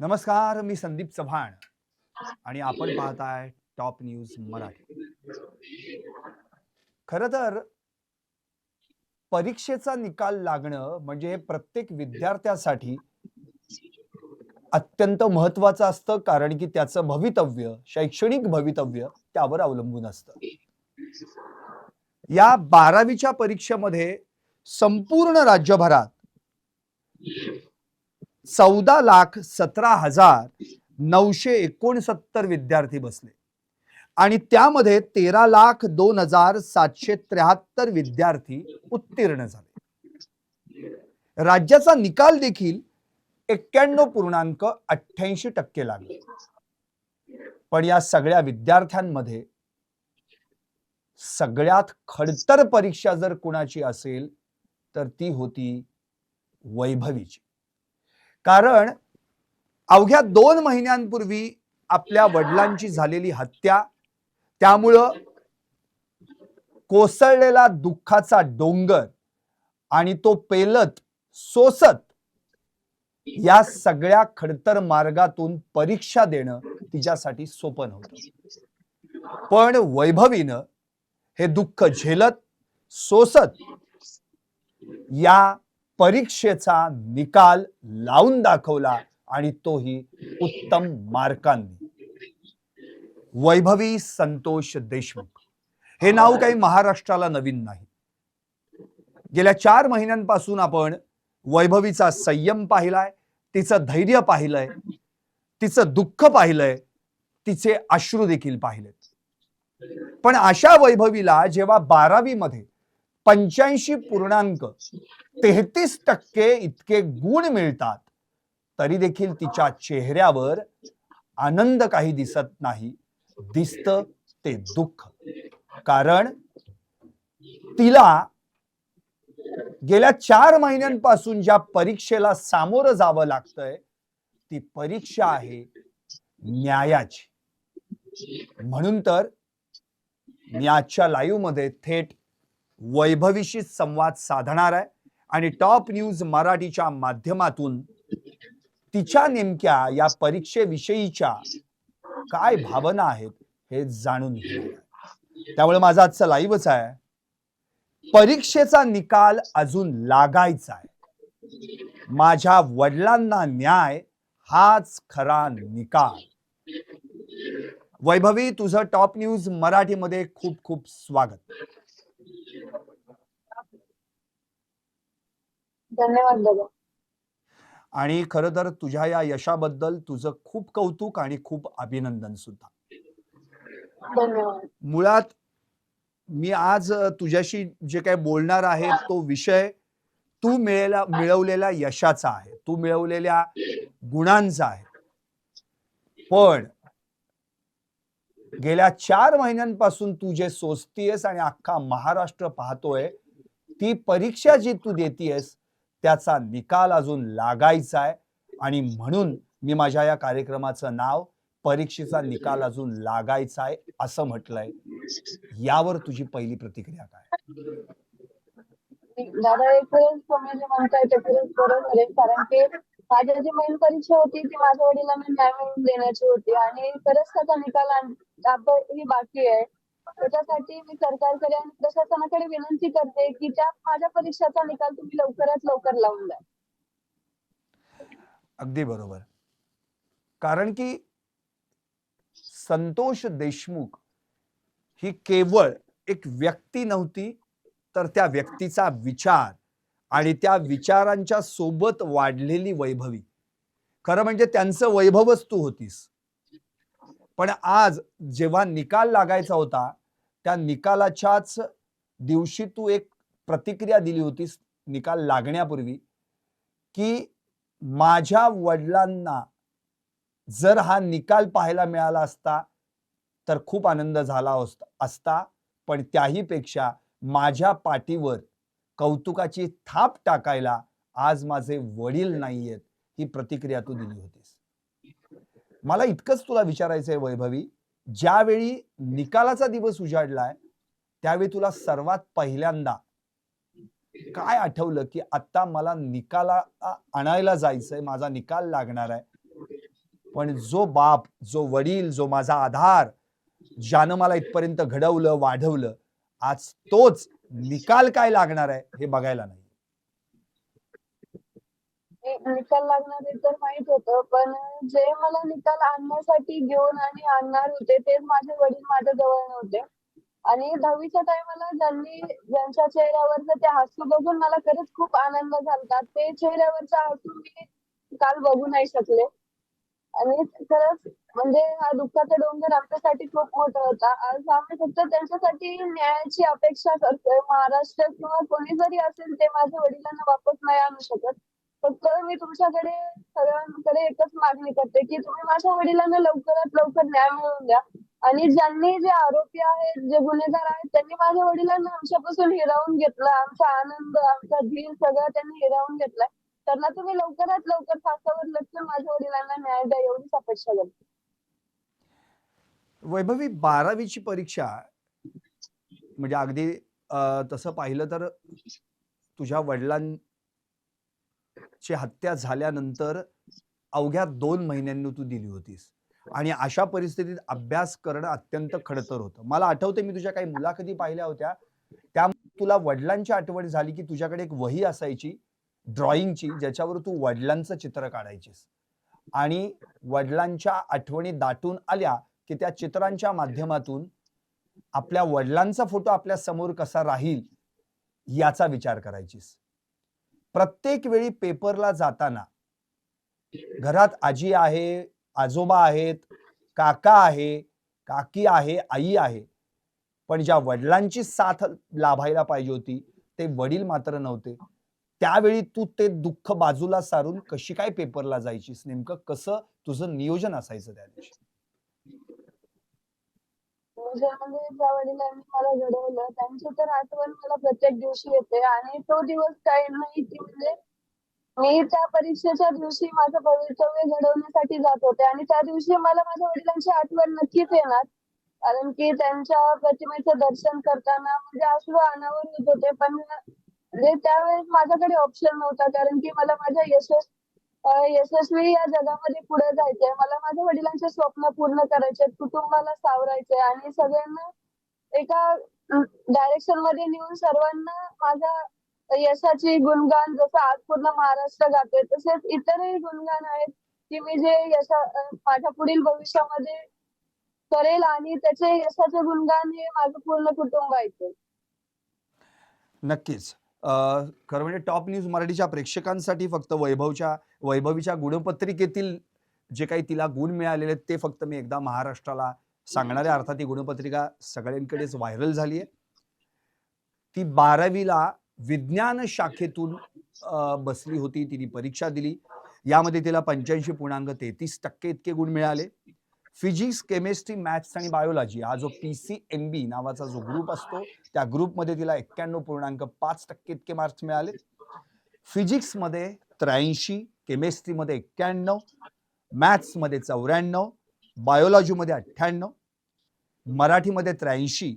नमस्कार मी संदीप चव्हाण आणि आपण पाहताय टॉप न्यूज मराठी. खर तर परीक्षेचा निकाल लागणं म्हणजे हे प्रत्येक विद्यार्थ्यासाठी अत्यंत महत्वाचं असतं कारण की त्याचं भवितव्य शैक्षणिक भवितव्य त्यावर अवलंबून असतं. या बारावीच्या परीक्षेमध्ये संपूर्ण राज्यभरात चौदा लाख सतरा हजार नऊशे एकोणसत्तर विद्यार्थी बसले. आणि त्यामध्ये तेरा लाख दोन हजार सातशे त्र्याहत्तर विद्यार्थी उत्तीर्ण झाले. राज्याचा निकाल देखील एक्क्याण्णव पूर्णांक अठ्ठ्याऐंशी टक्के लागले. पण या सगळ्या विद्यार्थ्यांमध्ये सगळ्यात खडतर परीक्षा जर कुणाची असेल तर ती होती वैभवीची. कारण अवघ्या दोन महिन्यांपूर्वी आपल्या वडिलांची झालेली हत्या त्यामुळं कोसळलेला दुःखाचा डोंगर आणि तो पेलत सोसत या सगळ्या खडतर मार्गातून परीक्षा देणं तिच्यासाठी सोपं नव्हतं. पण वैभवीनं हे दुःख झेलत सोसत या परीक्षेचा निकाल लावून दाखवला आणि तोही उत्तम मार्कांनी. वैभवी संतोष देशमुख. हे नाव काही महाराष्ट्राला नवीन नाही. गेल्या चार महिन्यांपासून आपण वैभवीचा संयम पाहिलाय तिचं धैर्य पाहिलंय तिचं दुःख पाहिलंय तिचे अश्रू देखील पाहिलेत. पण अशा वैभवीला जेव्हा बारावी मध्ये पंच्याऐंशी पूर्णांक तेहतीस टक्के इतके गुण मिळतात तरी देखील तिच्या चेहऱ्यावर आनंद काही दिसत नाही. दिसत ते दुःख. कारण तिला गेल्या चार महिन्यांपासून ज्या परीक्षेला सामोरं जावं लागतंय ती परीक्षा आहे न्यायाची. म्हणून तर मी आजच्या लाईव्हमध्ये थेट वैभवीशी संवाद साधणार आहे. आणि टॉप न्यूज मराठीच्या माध्यमातून तिच्या नेमक्या या परीक्षेविषयीच्या काय भावना आहेत हे जाणून घेणार त्यामुळे माझा आजचा लाईव्हच आहे. परीक्षेचा निकाल अजून लागायचा आहे. माझ्या वडिलांना न्याय हाच खरा निकाल. वैभवी तुझं टॉप न्यूज मराठीमध्ये खूप खूप स्वागत. धन्यवाद दादा. आणि खरं तर तुझ्या या यशाबद्दल तुझं खूप कौतुक आणि खूप अभिनंदन सुद्धा. मुळात मी आज तुझ्याशी जे काही बोलणार आहे तो विषय तू मिळेला मिळवलेल्या यशाचा आहे. तू मिळवलेल्या गुणांचा आहे. पण गेल्या चार महिन्यांपासून तू जे सोचतीयस आणि अख्खा महाराष्ट्र पाहतोय ती परीक्षा जी तू देतीयस त्याचा निकाल अजून लागायचा आहे. आणि म्हणून मी माझ्या या कार्यक्रमाचं नाव परीक्षेचा निकाल अजून लागायचा आहे असं म्हटलंय. यावर तुझी पहिली प्रतिक्रिया काय? दादा हे तुम्ही जे म्हणताय ते खरंच बरोबर आहे. कारण की माझी जी मेन परीक्षा होती ती माझ्या वडिलांना न्याय मिळवून देण्याची होती. आणि खरंच त्याचा निकाल ही बाकी आहे. त्याच्यासाठी मी सरकारकडे आणि प्रशासनाकडे विनंती करते की त्या माझ्या परीक्षाचा निकाल तुम्ही लवकरात लवकर लावून द्या. अगदी बरोबर. कारण की संतोष देशमुख ही केवळ एक व्यक्ती नव्हती तर त्या व्यक्तीचा विचार आणि त्या विचारांच्या सोबत वाढलेली वैभवी. खरं म्हणजे त्यांचं वैभवच तू होतीस. पण आज जेव्हा निकाल लागायचा होता त्या निकालाच्याच दिवशी तू एक प्रतिक्रिया दिली होतीस निकाल लागण्यापूर्वी की माझ्या वडिलांना जर हा निकाल पाहायला मिळाला असता तर खूप आनंद झाला असता असता. पण त्याही पेक्षा माझ्या पाठीवर कौतुकाची थाप टाकायला आज माझे वडील नाहीयेत ही प्रतिक्रिया तू दिली होतीस. मला इतकंच तुला विचारायचंय वैभवी ज्यावेळी निकालाचा दिवस उजाडलाय त्यावेळी तुला सर्वात पहिल्यांदा काय आठवलं की आता मला निकाला आणायला जायचंय माझा निकाल लागणार आहे? पण जो बाप जो वडील जो माझा आधार ज्यानं मला इथपर्यंत घडवलं वाढवलं आज तोच निकाल काय लागणार आहे हे बघायला नाही. निकाल लागणार हे तर माहीत होतं पण जे मला निकाल आणण्यासाठी घेऊन आणि आणणार होते तेच माझे वडील माझ्या जवळ नव्हते. आणि दहावीच्या टायमाला ज्यांनी ज्यांच्या चेहऱ्यावरचं ते हसू बघून मला खरंच खूप आनंद झाला ते चेहऱ्यावरचा हसू मी काल बघू नाही शकले. आणि खरंच म्हणजे हा दुःखाचा डोंगर आमच्यासाठी खूप मोठा होता. आज आम्ही फक्त त्यांच्यासाठी न्यायाची अपेक्षा करतोय. महाराष्ट्र किंवा कोणी जरी असेल ते माझ्या वडिलांना वापस नाही आणू शकत. फक्त मी तुमच्याकडे सगळ्यांकडे एकच मागणी करते की तुम्ही माझ्या वडिलांना लवकरात लवकर न्याय मिळवून द्या. आणि ज्यांनी जे आरोपी आहेत जे गुन्हेगार आहेत त्यांनी माझ्या वडिलांना आमच्यापासून हिरावून घेतलं. आमचा आनंद आमचा धीर सगळं त्यांनी हिरावून घेतलाय. त्यांना तुम्ही लवकरात लवकर फासावर लटकून माझ्या वडिलांना न्याय द्या एवढीच अपेक्षा करते. वैभवी बारावीची परीक्षा म्हणजे अगदी तसं पाहिलं तर तुझ्या वडिलांची हत्या झाल्यानंतर अवघ्या दोन महिन्यांनी तू दिली होतीस. आणि अशा परिस्थितीत अभ्यास करणं अत्यंत खडतर होतं. मला आठवते मी तुझ्या काही मुलाखती पाहिल्या होत्या. त्यामुळे तुला वडिलांची आठवण झाली की तुझ्याकडे एक वही असायची ड्रॉइंगची ज्याच्यावर तू वडिलांचं चित्र काढायचीस. आणि वडिलांच्या आठवणी दाटून आल्या की त्या चित्रांच्या माध्यमातून आपल्या वडिलांचा फोटो आपल्यासमोर कसा राहील याचा विचार करायचीस. प्रत्येक वेळी पेपरला जाताना घरात आजी आहे आजोबा आहेत काका आहे काकी आहे आई आहे. पण ज्या वडिलांची साथ लाभायला पाहिजे होती ते वडील मात्र नव्हते. त्यावेळी तू ते दुःख बाजूला सारून कशी काय पेपरला जायचीस? नेमकं कसं तुझं नियोजन असायचं त्या दिवशी? म्हणजे म्हणजे ज्या वडिलांनी मला घडवलं त्यांची तर आठवण मला प्रत्येक दिवशी येते. आणि तो दिवस काही नाही की म्हणजे मी त्या परीक्षेच्या दिवशी माझं भवितव्य घडवण्यासाठी जात होते. आणि त्या दिवशी मला माझ्या वडिलांची आठवण नक्कीच येणार. कारण की त्यांच्या प्रतिमेचं दर्शन करताना म्हणजे अश्रू अनावर होत होते. पण म्हणजे त्यावेळेस माझ्याकडे ऑप्शन नव्हता. कारण की मला माझ्या यशस्वी यशस्वी या जगामध्ये पुढे जायचंय. मला माझ्या वडिलांचे स्वप्न पूर्ण करायचे कुटुंबाला सावरायचे आणि सगळ्यांना एका डायरेक्शनमध्ये नेऊन सर्वांना माझा यशाची गुणगान जसं आज पूर्ण महाराष्ट्र गाते तसेच इतरही गुणगान आहेत की मी जे यशा माझ्या पुढील भविष्यामध्ये करेल आणि त्याचे यशाचे गुणगान हे माझं पूर्ण कुटुंब ऐकेल नक्कीच. खरं म्हणजे टॉप न्यूज मराठीच्या प्रेक्षकांसाठी फक्त वैभवच्या वैभवीच्या गुणपत्रिकेतील जे काही तिला गुण मिळालेले आहेत ते फक्त मी एकदा महाराष्ट्राला सांगणाऱ्या अर्थात ही गुणपत्रिका सगळ्यांकडेच व्हायरल झाली आहे ती बारावीला विज्ञान शाखेतून बसली होती तिने परीक्षा दिली. यामध्ये तिला पंच्याऐंशी पूर्णांक तेहतीस टक्के इतके गुण मिळाले. फिजिक्स केमिस्ट्री मॅथ्स आणि बायोलॉजी हा जो पी सी एम बी नावाचा जो ग्रुप असतो त्या ग्रुपमध्ये तिला एक्क्याण्णव पूर्णांक पाच टक्के इतके मार्क्स मिळाले. फिजिक्समध्ये त्र्याऐंशी केमिस्ट्रीमध्ये एक्क्याण्णव मॅथ्समध्ये चौऱ्याण्णव बायोलॉजीमध्ये अठ्ठ्याण्णव मराठीमध्ये त्र्याऐंशी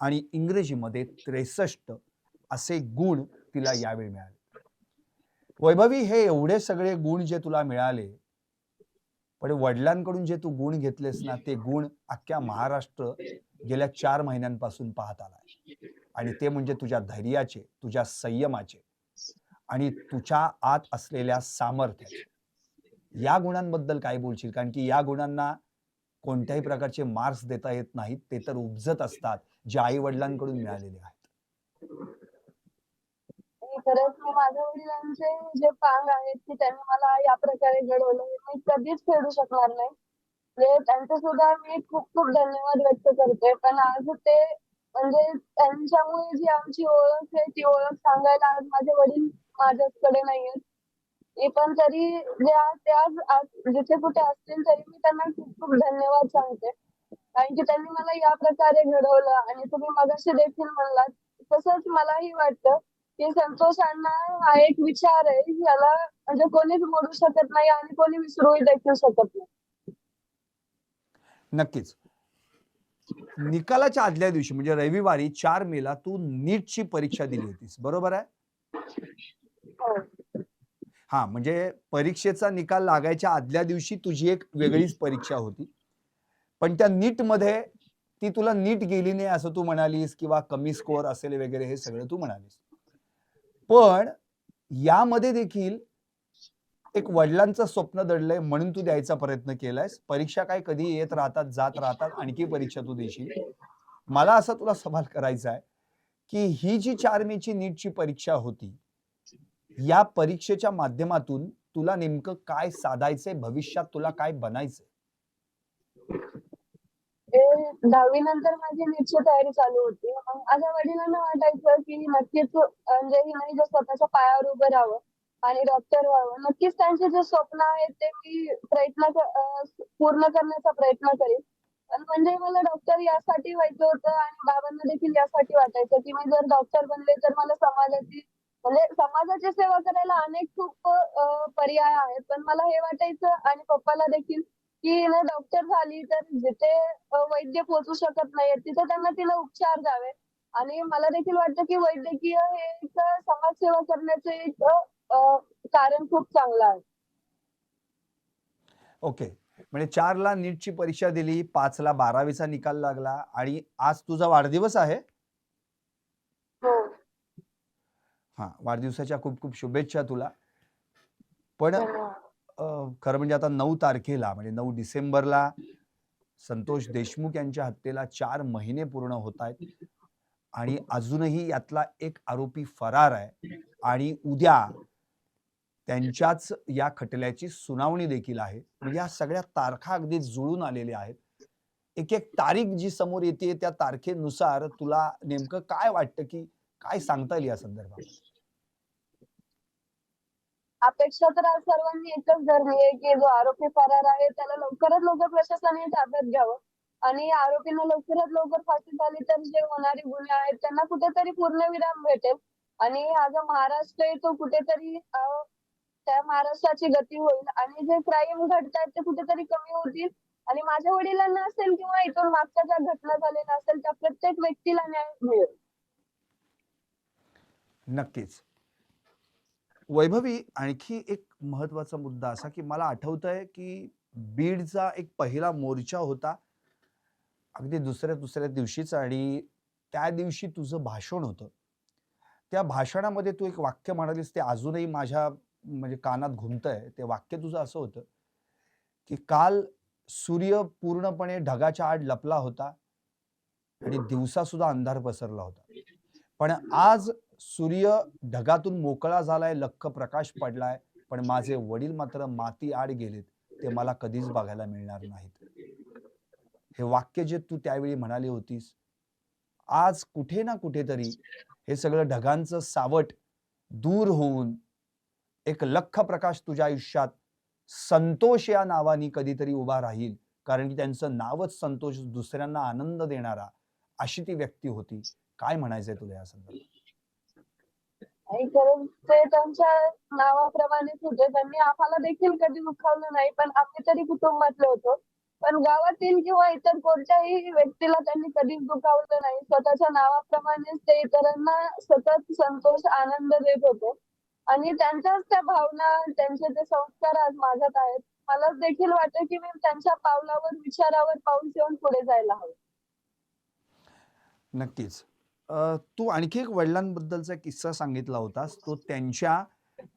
आणि इंग्रजीमध्ये त्रेसष्ट असे गुण तिला यावेळी मिळाले. वैभवी हे एवढे सगळे गुण जे तुला मिळाले पण वडिलांकडून जे तू गुण घेतलेस ना ते गुण अख्ख्या महाराष्ट्र गेल्या चार महिन्यांपासून पाहत आलाय आणि ते म्हणजे तुझ्या धैर्याचे तुझ्या संयमाचे आणि तुझ्या आत असलेल्या सामर्थ्याचे. या गुणांबद्दल काय बोलशील? कारण की या गुणांना कोणत्याही प्रकारचे मार्क्स देता येत नाहीत ते तर उपजत असतात जे आई वडिलांकडून मिळालेले आहेत. खरंच मी माझ्या वडिलांचे जे पांग आहेत की त्यांनी मला या प्रकारे घडवलं हे मी कधीच फेडू शकणार नाही. म्हणजे त्यांचे सुद्धा मी खूप खूप धन्यवाद व्यक्त करते. पण आज ते म्हणजे त्यांच्यामुळे जी आमची ओळख आहे ती ओळख सांगायला आज माझे वडील माझ्याकडे नाहीयेत. मी पण तरी जे आज ते आज जिथे कुठे असतील तरी मी त्यांना खूप खूप धन्यवाद सांगते. कारण की त्यांनी मला या प्रकारे घडवलं आणि तुम्ही मगाशी देखील म्हणलात तसंच मलाही वाटतं. की संतोष अण्णा हा एक विचार आहे याला म्हणजे कोणीच मोडू शकत नाही आणि कोणी विसरूही देखील शकत नाही. नक्कीच. निकालाच्या आदल्या दिवशी म्हणजे रविवारी चार मेला तू नीटची परीक्षा दिली होतीस. बरोबर आहे? हो. हा म्हणजे परीक्षेचा निकाल लागायच्या आदल्या दिवशी तुझी एक वेगळीच परीक्षा होती. पण त्या नीटमध्ये ती तुला नीट गेली नाही असं तू म्हणालीस किंवा कमी स्कोअर असेल वगैरे हे सगळं तू म्हणालीस. पण यामध्ये देखील एक वडिलांचं स्वप्न दडलंय म्हणून तू द्यायचा प्रयत्न केलायस. परीक्षा काय कधी येत राहतात जात राहतात आणखी परीक्षा तू देशील? मला असा तुला सवाल करायचा आहे की ही जी चार मेची नीटची परीक्षा होती या परीक्षेच्या माध्यमातून तुला नेमकं काय साधायचंय? भविष्यात तुला काय बनायचंय? दहावी नंतर माझी नीटची तयारी चालू होती. मग माझ्या वडिलांना वाटायचं की नक्कीच म्हणजे हिने म्हणजे जर स्वतःच्या पायावर उभं राहावं आणि डॉक्टर व्हावं नक्कीच त्यांचे जे स्वप्न आहेत ते मी प्रयत्न पूर्ण करण्याचा प्रयत्न करेन. पण म्हणजे मला डॉक्टर यासाठी व्हायचं होतं आणि बाबांना देखील यासाठी वाटायचं की मी जर डॉक्टर बनले तर मला समाजाची म्हणजे समाजाची सेवा करायला अनेक खूप पर्याय आहेत. पण मला हे वाटायचं आणि पप्पाला देखील की ना डॉक्टर झाली तर जिथे वैद्य पोहोचू शकत नाही तिथे त्यांना तिला उपचार द्यावे. आणि मला देखील वाटतं की वैद्यकीय हे एक समाजसेवा करण्याचे एक कारण खूप चांगलं आहे. ओके. म्हणजे चारला नीटची परीक्षा दिली पाचला बारावीचा निकाल लागला आणि आज तुझा वाढदिवस आहे? हो. हा वाढदिवसाच्या खूप खूप शुभेच्छा तुला. पण खरं म्हणजे आता नऊ तारखेला म्हणजे नऊ डिसेंबरला संतोष देशमुख यांच्या हत्येला चार महिने पूर्ण होत आहेत आणि अजूनही यातला एक आरोपी फरार आहे. आणि उद्या त्यांच्याच या खटल्याची सुनावणी देखील आहे. म्हणजे या सगळ्या तारखा अगदी जुळून आलेल्या आहेत. एक एक तारीख जी समोर येते त्या तारखेनुसार तुला नेमकं काय वाटतं की काय सांगता येईल या संदर्भात? अपेक्षा तर आज सर्वांनी एकच धरली आहे की जो आरोपी फरार आहे त्याला लवकरात लवकर प्रशासनाने ताब्यात घ्यावं. आणि आरोपींना लवकरात लवकर फाशी झाली तर जे होणारे गुन्हे आहेत त्यांना कुठेतरी पूर्णविराम भेटेल. आणि हा जो महाराष्ट्र आहे तो कुठेतरी त्या महाराष्ट्राची गती होईल. आणि जे क्राईम घडतात ते कुठेतरी कमी होतील. आणि माझ्या वडिलांना असेल किंवा इथून मागच्या ज्या घटना झालेल्या असेल त्या प्रत्येक व्यक्तीला न्याय मिळेल. नक्कीच. वैभवी आणखी एक महत्त्वाचा मुद्दा असा की मला आठवत आहे की बीडचा एक पहिला मोर्चा होता अगदी दुसऱ्या दुसऱ्या दिवशीच आणि त्या दिवशी तुझं भाषण होतं. त्या भाषणामध्ये तू एक वाक्य म्हणालीस ते अजूनही माझ्या म्हणजे कानात घुमतंय. ते वाक्य तुझं असं होतं की काल सूर्य पूर्णपणे ढगाच्या आड लपला होता आणि दिवसा सुद्धा अंधार पसरला होता. पण आज सूर्य ढगातून मोकळा झालाय लख्ख प्रकाश पडलाय पण माझे वडील मात्र माती आड गेलेत ते मला कधीच बघायला मिळणार नाहीत. हे वाक्य जे तू त्यावेळी म्हणाली होतीस आज कुठे ना कुठेतरी हे सगळं ढगांचं सावट दूर होऊन एक लख्ख प्रकाश तुझ्या आयुष्यात संतोष या नावाने कधीतरी उभा राहील कारण की त्यांचं नावच संतोष दुसऱ्यांना आनंद देणारा अशी ती व्यक्ती होती. काय म्हणायचंय तुला या संदर्भात? आणि खरंच ते त्यांच्या नावाप्रमाणेच होते त्यांनी आम्हाला देखील कधी दुखावलं नाही पण आम्ही तरी कुटुंबातले होतो. पण गावातील किंवा इतर कोणत्याही व्यक्तीला त्यांनी कधीच दुखावलं नाही. स्वतःच्या नावाप्रमाणेच ते इतरांना सतत संतोष आनंद देत होते. आणि त्यांच्याच त्या भावना त्यांचे ते संस्कार आज माझ्यात आहेत मला देखील वाटतं की मी त्यांच्या पावलावर विचारावर पाऊल ठेवून पुढे जायला हवं. नक्कीच. अ, तू आणखी एक वडिलांबद्दलचा किस्सा सांगितला होतास. तो त्यांच्या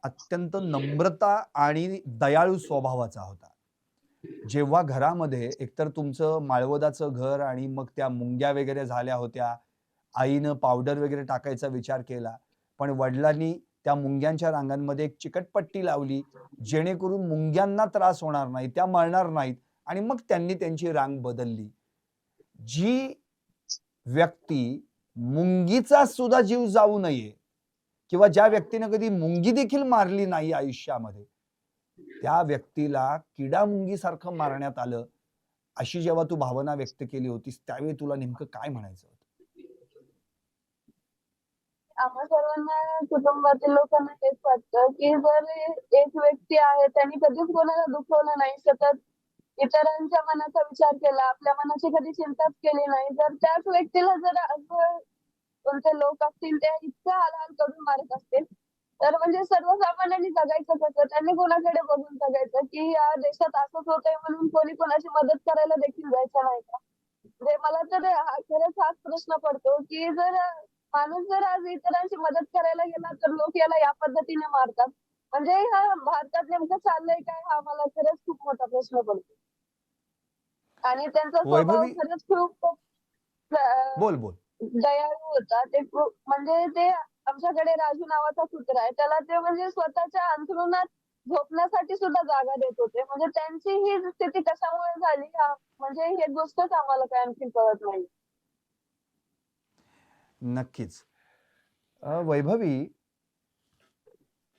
अत्यंत नम्रता आणि दयाळू स्वभावाचा होता. जेव्हा घरामध्ये एकतर तुमचं माळवदाचं घर आणि मग त्या मुंग्या वगैरे झाल्या होत्या आईनं पावडर वगैरे टाकायचा विचार केला पण वडिलांनी त्या मुंग्यांच्या रांगांमध्ये एक चिकटपट्टी लावली जेणेकरून मुंग्यांना त्रास होणार नाही त्या मरणार नाहीत आणि मग त्यांनी त्यांची रांग बदलली. जी व्यक्ती मुंगीचा सुद्धा जीव जाऊ नये. किंवा ज्या व्यक्तीने कधी मुंगी देखील मारली नाही आयुष्यामध्ये त्या व्यक्तीला किडा मुंगी सारखं मारण्यात आलं अशी जेव्हा तू भावना व्यक्त केली होतीस त्यावेळी तुला नेमकं काय म्हणायचं होतं? आम्हा सर्वांना कुटुंबातील लोकांना हेच वाटतं की जर एक व्यक्ती आहे त्यांनी कधीच कोणाला दुखवलं नाही सतत इतरांच्या मनाचा विचार केला आपल्या मनाची कधी चिंताच केली नाही. जर त्याच व्यक्तीला जर असं कोणते लोक असतील ते इतकं हालहाल करून मारत असतील तर म्हणजे सर्वसामान्यांनी जगायचं कसं? त्यांनी कोणाकडे बघून जगायचं? की या देशात असंच होतंय म्हणून कोणी कोणाची मदत करायला देखील जायचं नाही का? म्हणजे मला तर हा- खरंच हाच प्रश्न पडतो की जर माणूस जर आज इतरांची मदत करायला गेला तर लोक याला या पद्धतीने मारतात. म्हणजे हा भारतात नेमकं चाललंय काय हा मला खरंच खूप मोठा प्रश्न पडतो. आणि त्यांचा स्वभाव वैभवी- खरंच खूप अं, बोल बोल. दयाळू होता. ते खूप म्हणजे ते आमच्याकडे राजू नावाचा कुत्रा आहे. त्याला ते म्हणजे स्वतःच्या अंथरुणात झोपण्यासाठी सुद्धा जागा देत होते. म्हणजे त्यांची ही स्थिती कशामुळे झाली? हा- म्हणजे हे गोष्टच आम्हाला काय आणखी कळत नाही. नक्कीच. अ, वैभवी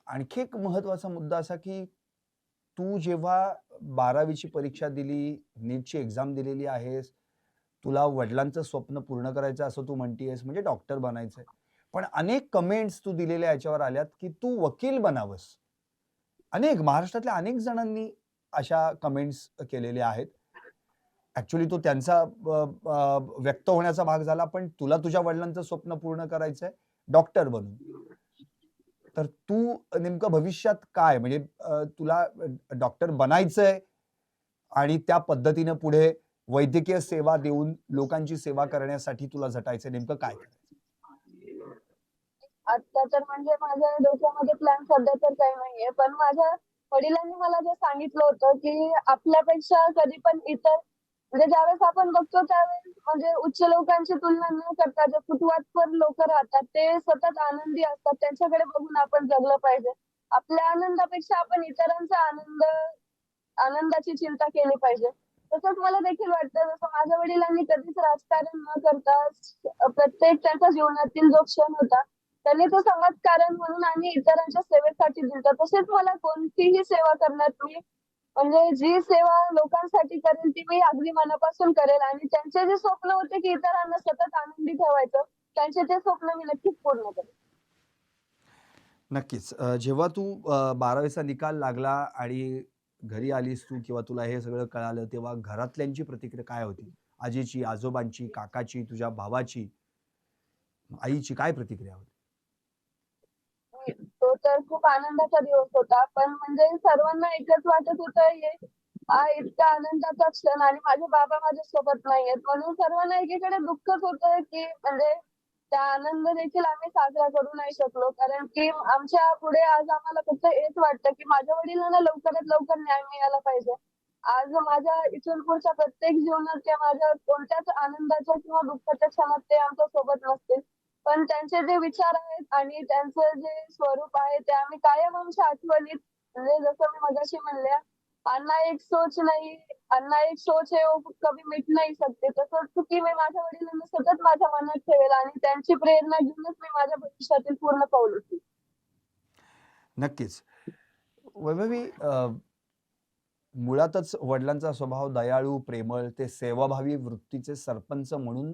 आणखी एक महत्त्वाचा मुद्दा असा की तू जेव्हा बारावीची परीक्षा दिली नीटची एक्झाम दिलेली आहेस तुला वडिलांचं स्वप्न पूर्ण करायचं असं तू म्हणतीयस म्हणजे डॉक्टर बनायचंय. पण अनेक कमेंट्स तू दिलेल्या याच्यावर आल्यात की तू वकील बनावंस. अनेक महाराष्ट्रातल्या अनेक जणांनी अशा कमेंट्स केलेल्या आहेत. ऍक्च्युली तो त्यांचा व्यक्त होण्याचा भाग झाला पण तुला तुझ्या वडिलांचं स्वप्न पूर्ण करायचंय डॉक्टर बनून. तर तू नेमकं भविष्यात काय? म्हणजे तुला डॉक्टर बनायचंय आणि त्या पद्धतीने पुढे वैद्यकीय सेवा देऊन लोकांची सेवा करण्यासाठी तुला झटायचं नेमकं काय करायचं? आता तर म्हणजे माझ्या डोक्यामध्ये प्लॅन सध्या तर काही नाहीये. पण माझ्या वडिलांनी मला जे सांगितलं होतं की आपल्यापेक्षा कधी पण इतर म्हणजे ज्यावेळेस आपण बघतो त्यावेळेस म्हणजे उच्च लोकांची तुलना न करता जे फुटवाटपर लोक राहतात ते सतत आनंदी असतात. त्यांच्याकडे बघून आपण जगलं पाहिजे. आपल्या आनंदापेक्षा आपण इतरांचा आनंद आनंदाची चिंता केली पाहिजे. तसंच मला देखील वाटतं जसं माझ्या वडिलांनी कधीच राजकारण न करता प्रत्येक त्यांच्या जीवनातील जो क्षण होता त्यांनी तो समाजकारण म्हणून आणि इतरांच्या सेवेसाठी दिलता. तसेच मला कोणतीही सेवा करण्यात मी म्हणजे जी सेवा लोकांसाठी करेल ती मी अगदी मनापासून करेल. आणि त्यांचे जे स्वप्न होते की इतरांना सतत आनंदी ठेवायचं त्यांचे ते स्वप्न मी नक्कीच पूर्ण करेल नक्कीच. जेव्हा तू बारावीचा निकाल लागला आणि घरी आलीस तू किंवा तुला हे सगळं कळालं तेव्हा घरातल्यांची प्रतिक्रिया काय होती? आजीची आजोबांची काकाची तुझ्या भावाची आईची काय प्रतिक्रिया होती? तर खूप आनंदाचा दिवस होता. पण म्हणजे सर्वांना एकच वाटत होतं हे हा इतका आनंदाचा क्षण आणि माझे बाबा माझ्या सोबत नाहीयेत. म्हणून सर्वांना एकीकडे दुःखच होतं की म्हणजे त्या आनंद देखील आम्ही साजरा करू नाही शकलो. कारण की आमच्या पुढे आज आम्हाला फक्त हेच वाटतं की माझ्या वडिलांना लवकरात लवकर न्याय मिळाला पाहिजे. आज माझ्या इथून पुढच्या प्रत्येक जीवनात त्या माझ्या कोणत्याच आनंदाच्या किंवा दुःखाच्या क्षणात ते आमच्यासोबत नसतील. पण त्यांचे जे विचार आहेत आणि त्यांचं जे स्वरूप आहे ते आम्ही कायम आमच्या आठवणीत म्हणजे जसं मी मगाशी म्हणल्या अन्ना एक सोच नाही अन्ना एक सोच आहे कभी मिट नाही सकते तसंच की मी माझ्या वडिलांना सतत माझ्या मनात ठेवेल आणि त्यांची प्रेरणा घेऊनच मी माझ्या भविष्यातील पूर्ण पाऊल होती नक्कीच. वैभवी मुळातच वडिलांचा स्वभाव दयाळू प्रेमळ ते सेवाभावी वृत्तीचे सरपंच म्हणून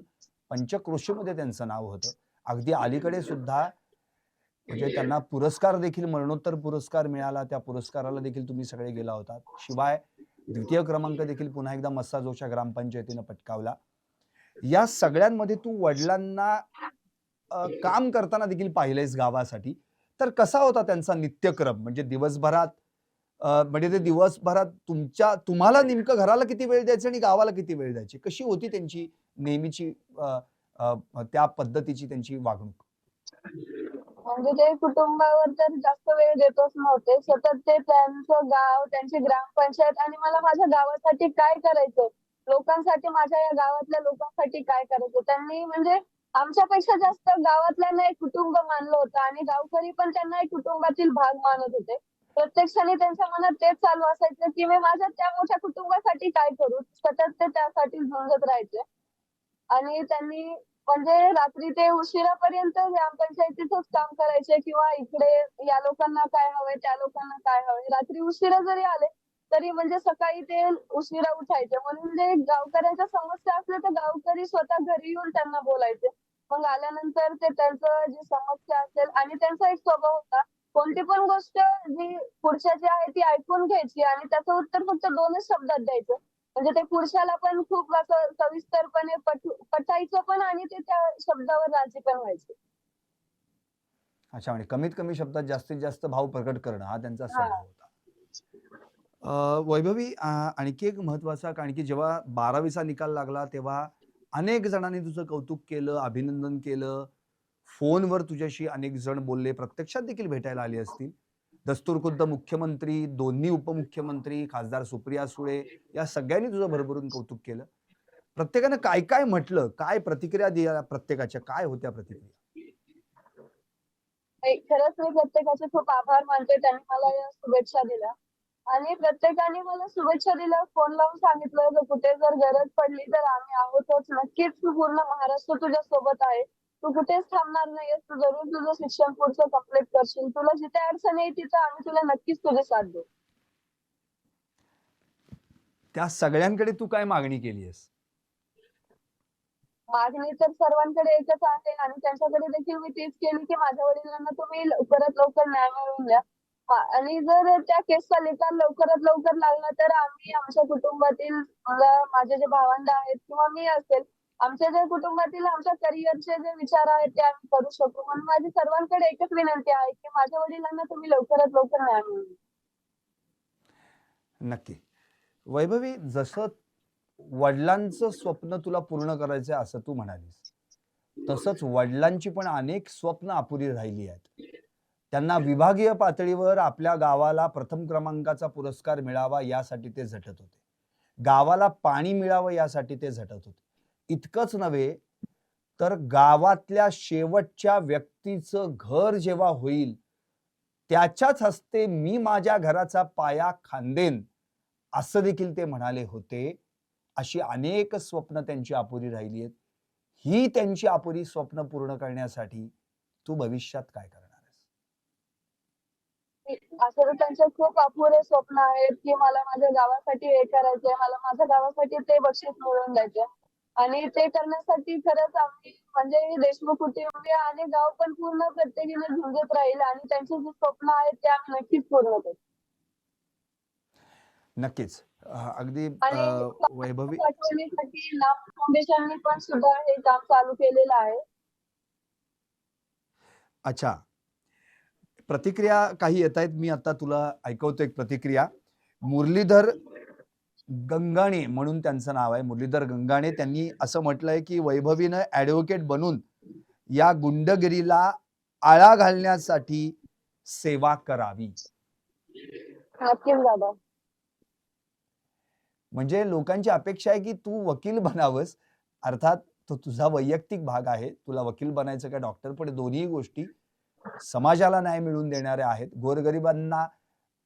पंचक्रोशीमध्ये त्यांचं नाव होतं. अगदी अलीकडे सुद्धा म्हणजे त्यांना पुरस्कार देखील मरणोत्तर पुरस्कार मिळाला. त्या पुरस्काराला देखील तुम्ही सगळे गेला होता. शिवाय द्वितीय क्रमांक देखील पुन्हा एकदा मस्साजोच्या ग्रामपंचायतीनं पटकावला. या सगळ्यांमध्ये तू वडिलांना काम करताना देखील पाहिलेस गावासाठी. तर कसा होता त्यांचा नित्यक्रम? म्हणजे दिवसभरात म्हणजे ते दिवसभरात तुमच्या तुम्हाला नेमकं घराला किती वेळ द्यायचे आणि गावाला किती वेळ द्यायची? कशी होती त्यांची नेहमीची त्या पद्धतीची त्यांची वागणूक. म्हणजे ते कुटुंबावर तर जास्त वेळ देतच नव्हते सतत ते त्यांचं गाव त्यांची ग्रामपंचायत आणि मला माझ्या गावासाठी काय करायचं? लोकांसाठी माझ्या या गावातल्या लोकांसाठी काय करायचं? त्यांनी म्हणजे आमच्यापेक्षा जास्त गावातल्यांना एक कुटुंब मानलं होतं आणि गावकरी पण त्यांना एक कुटुंबातील भाग मानत होते. प्रत्येक क्षणी त्यांच्या मनात तेच चालू असायचं की मी माझ्या त्या मोठ्या कुटुंबासाठी काय करू? सतत ते त्यासाठी झुंजत राहायचे. आणि त्यांनी म्हणजे रात्री ते उशिरापर्यंत ग्रामपंचायतीचंच काम करायचे किंवा इकडे या लोकांना काय हवंय त्या लोकांना काय हवंय. रात्री उशिरा जरी आले तरी म्हणजे सकाळी ते उशिरा उठायचे. म्हणून जे गावकऱ्यांच्या समस्या असल्या तर गावकरी स्वतः घरी येऊन त्यांना बोलायचे. मग आल्यानंतर ते त्यांचं जी समस्या असेल आणि त्यांचा एक स्वभाव होता कोणती पण गोष्ट जी पुढच्या जी आहे ती ऐकून घ्यायची आणि त्याचं उत्तर फक्त दोनच शब्दात द्यायचं. म्हणजे ते पुरुषाला पण खूप असं सविस्तरपणे पट पटायचं पण आणि ते त्या शब्दावर राजी पण व्हायचे. अच्छा म्हणजे कमीत कमी शब्दात जास्तीत जास्त भाव प्रकट करणं हा त्यांचा. स्वभाव होता. वैभवी आणखी एक महत्त्वाचा कारण की जेव्हा बारावीचा निकाल लागला तेव्हा अनेक जणांनी तुझं कौतुक केलं अभिनंदन केलं. फोनवर तुझ्याशी अनेक जण बोलले. प्रत्यक्षात देखील भेटायला आले असतील. दस्तूर खुद्द मुख्यमंत्री दोन्ही उपमुख्यमंत्री खासदार सुप्रिया सुळे या सगळ्यांनी तुझं भरभरून कौतुक केलं. प्रत्येकानं काय काय म्हटलं काय प्रतिक्रिया दिल्या प्रत्येकाच्या काय होत्या प्रतिक्रिया? नाही, खरंच मी प्रत्येकाचे खूप आभार मानते. त्यांनी मला या शुभेच्छा दिल्या. आणि प्रत्येकाने मला शुभेच्छा दिल्या. फोन लावून सांगितलं जर कुठे जर गरज पडली तर आम्ही आहोतच. नक्कीच पूर्ण महाराष्ट्र तुझ्या सोबत आहे. तू कुठेच थांबणार नाहीयेस. तू जरूर तुझं शिक्षण पुढचं कंप्लीट करशील. तुला जिथे अडचण येईल तिथं आम्ही तुला नक्कीच तुझी साथ देऊ. त्या सगळ्यांकडे तू काय मागणी केली आहेस मागणी तर सर्वांकडे एकच आहे आणि त्यांच्याकडे देखील मी तीच केली की माझ्या वडिलांना तुम्ही लवकरात लवकर न्याय मिळवून द्या. आणि जर त्या केसचा निकाल लवकरात लवकर लागला तर आम्ही आमच्या कुटुंबातील मला- माझे जे भावंड आहेत किंवा मी असेल आमच्या जे कुटुंबातील आमच्या करिअरचे जे विचार आहेत ते आम्ही करू शकू. म्हणून माझी सर्वांकडे एकच विनंती आहे की माझ्या वडिलांना तुम्ही लवकरात लवकर न्याय मिळवून नक्की. वैभवी जसं वडिलांचं स्वप्न तुला पूर्ण करायचं असं तू म्हणालीस तसंच वडिलांची पण अनेक स्वप्न अपुरी राहिली आहेत. त्यांना विभागीय पातळीवर आपल्या गावाला प्रथम क्रमांकाचा पुरस्कार मिळावा यासाठी ते झटत होते. गावाला पाणी मिळावं यासाठी ते झटत होते. इतकंच नव्हे तर गावातल्या शेवटच्या व्यक्तीचं घर जेव्हा होईल त्याच्याच हस्ते मी माझ्या घराचा पाया खांदेन असं देखील ते म्हणाले होते. अशी अनेक स्वप्न त्यांची अपुरी राहिली आहेत. ही त्यांची अपुरी स्वप्न पूर्ण करण्यासाठी तू भविष्यात काय करणार आहेस? असं तर त्यांचे खूप अपुरे स्वप्न आहेत की मला माझ्या गावासाठी हे करायचंय मला माझ्या गावासाठी ते बक्षीस मिळवून द्यायचे आणि ते करण्यासाठी खरंच आम्ही म्हणजे देशमुख कुटुंबीय आणि गाव पण पूर्ण प्रत्येकीने झुंजत राहील आणि त्यांची जी स्वप्न आहेत ते आम्ही नक्कीच पूर्ण करू. नक्कीच. अगदी वैभवी आठवणीसाठी फाउंडेशननी पण सुद्धा हे काम चालू केलेलं आहे. अच्छा. प्रतिक्रिया काही येत आहेत मी आता तुला ऐकवतो एक प्रतिक्रिया. मुरलीधर गंगाणे म्हणून त्यांचं नाव आहे मुरलीधर गंगाणे. त्यांनी असं म्हटलंय की वैभवीनं ऍडव्होकेट बनून या गुंडगिरीला आळा घालण्यासाठी सेवा करावी. म्हणजे लोकांची अपेक्षा आहे की तू वकील बनावंस. अर्थात तो तुझा वैयक्तिक भाग आहे. तुला वकील बनायचं का डॉक्टर पण दोन्ही गोष्टी समाजाला न्याय मिळवून देणाऱ्या आहेत. गोरगरिबांना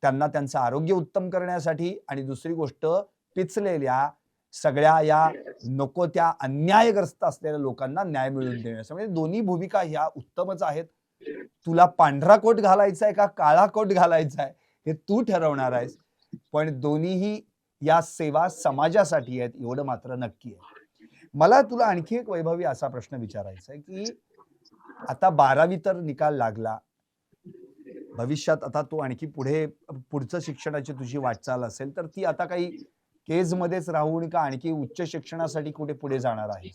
त्यांना त्यांचं आरोग्य उत्तम करण्यासाठी आणि दुसरी गोष्ट पिचलेल्या सगळ्या या नको त्या अन्यायग्रस्त असलेल्या लोकांना न्याय मिळवून देण्यासाठी. म्हणजे दोन्ही भूमिका ह्या उत्तमच आहेत. तुला पांढरा कोट घालायचा आहे का काळा कोट घालायचा आहे हे तू ठरवणार आहेस. पण दोन्हीही या सेवा समाजासाठी आहेत एवढं मात्र नक्की आहे. मला तुला आणखी एक वैभवी असा प्रश्न विचारायचा आहे की आता बारावी तर निकाल लागला. भविष्यात आता तू आणखी पुढे पुढचं शिक्षणाची तुझी वाटचाल असेल तर ती आता काही केज मध्येच राहून का आणखी उच्च शिक्षणासाठी कुठे पुढे जाणार आहे?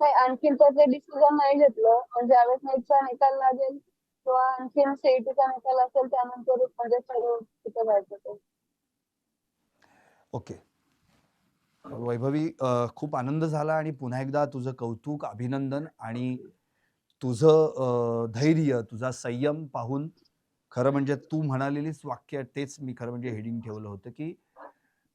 नाही आणखीन त्याचे डिसिजन नाही घेतलं म्हणजे ज्यावेळेस नेटचा निकाल लागेल किंवा आणखीन सीईटीचा निकाल असेल त्यानंतर म्हणजे कुठं जायचं ओके. वैभवी खूप आनंद झाला आणि पुन्हा एकदा तुझं कौतुक अभिनंदन आणि तुझं धैर्य तुझा संयम पाहून खरं म्हणजे तू म्हणालेलीच वाक्य तेच मी खरं म्हणजे हेडिंग ठेवलं होतं की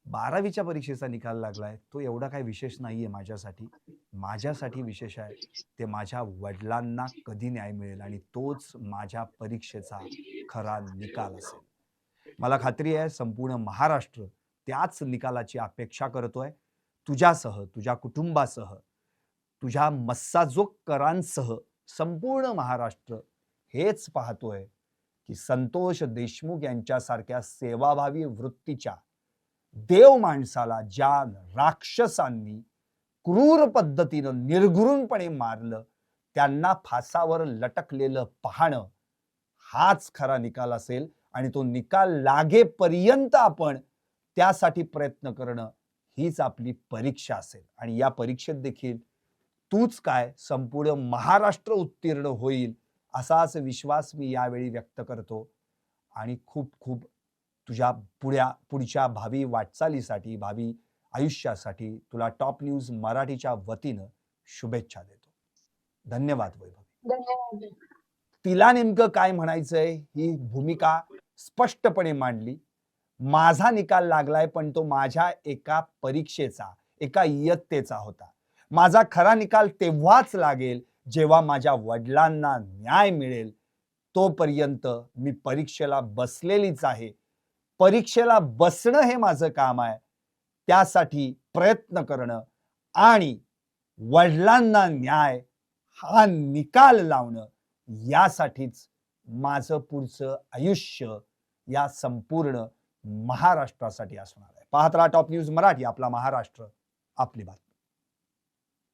बारावीच्या परीक्षेचा निकाल लागलाय तो एवढा काही विशेष नाहीये माझ्यासाठी. माझ्यासाठी विशेष आहे ते माझ्या वडिलांना कधी न्याय मिळेल आणि तोच माझ्या परीक्षेचा खरा निकाल असेल. मला खात्री आहे संपूर्ण महाराष्ट्र त्याच निकालाची अपेक्षा करतोय तुझ्यासह तुझ्या कुटुंबासह तुझ्या मस्साजोगकरांसह संपूर्ण महाराष्ट्र हेच पाहतोय की संतोष देशमुख यांच्यासारख्या सेवाभावी वृत्तीच्या देव माणसाला ज्या राक्षसांनी क्रूर पद्धतीनं निर्घृणपणे मारलं त्यांना फासावर लटकलेलं पाहणं हाच खरा निकाल असेल आणि तो निकाल लागेपर्यंत आपण त्यासाठी प्रयत्न करणं हीच आपली परीक्षा असेल. आणि या परीक्षेत देखील तूच काय? संपूर्ण महाराष्ट्र उत्तीर्ण होईल. असाच विश्वास मी यावेळी व्यक्त करतो. आणि खूप खूप तुझ्या पुढ्या पुढच्या भावी वाटचालीसाठी भावी आयुष्यासाठी तुला टॉप न्यूज मराठीच्या वतीनं शुभेच्छा देतो. धन्यवाद वैभव. तिला नेमकं काय म्हणायचंय? ही भूमिका स्पष्टपणे मांडली. माझा निकाल लागलाय पण तो माझ्या एका परीक्षेचा एका इयत्तेचा होता. माझा खरा निकाल तेव्हाच लागेल जेव्हा माझ्या वडिलांना न्याय मिळेल तोपर्यंत मी परीक्षेला बसलेलीच आहे. परीक्षेला बसणं हे माझं काम आहे. त्यासाठी प्रयत्न करणं आणि वडिलांना न्याय हा निकाल लावणं यासाठीच माझं पुढचं आयुष्य या संपूर्ण महाराष्ट्रासाठी असणार आहे. पाहत राहा टॉप न्यूज मराठी आपला महाराष्ट्र आपली बातमी.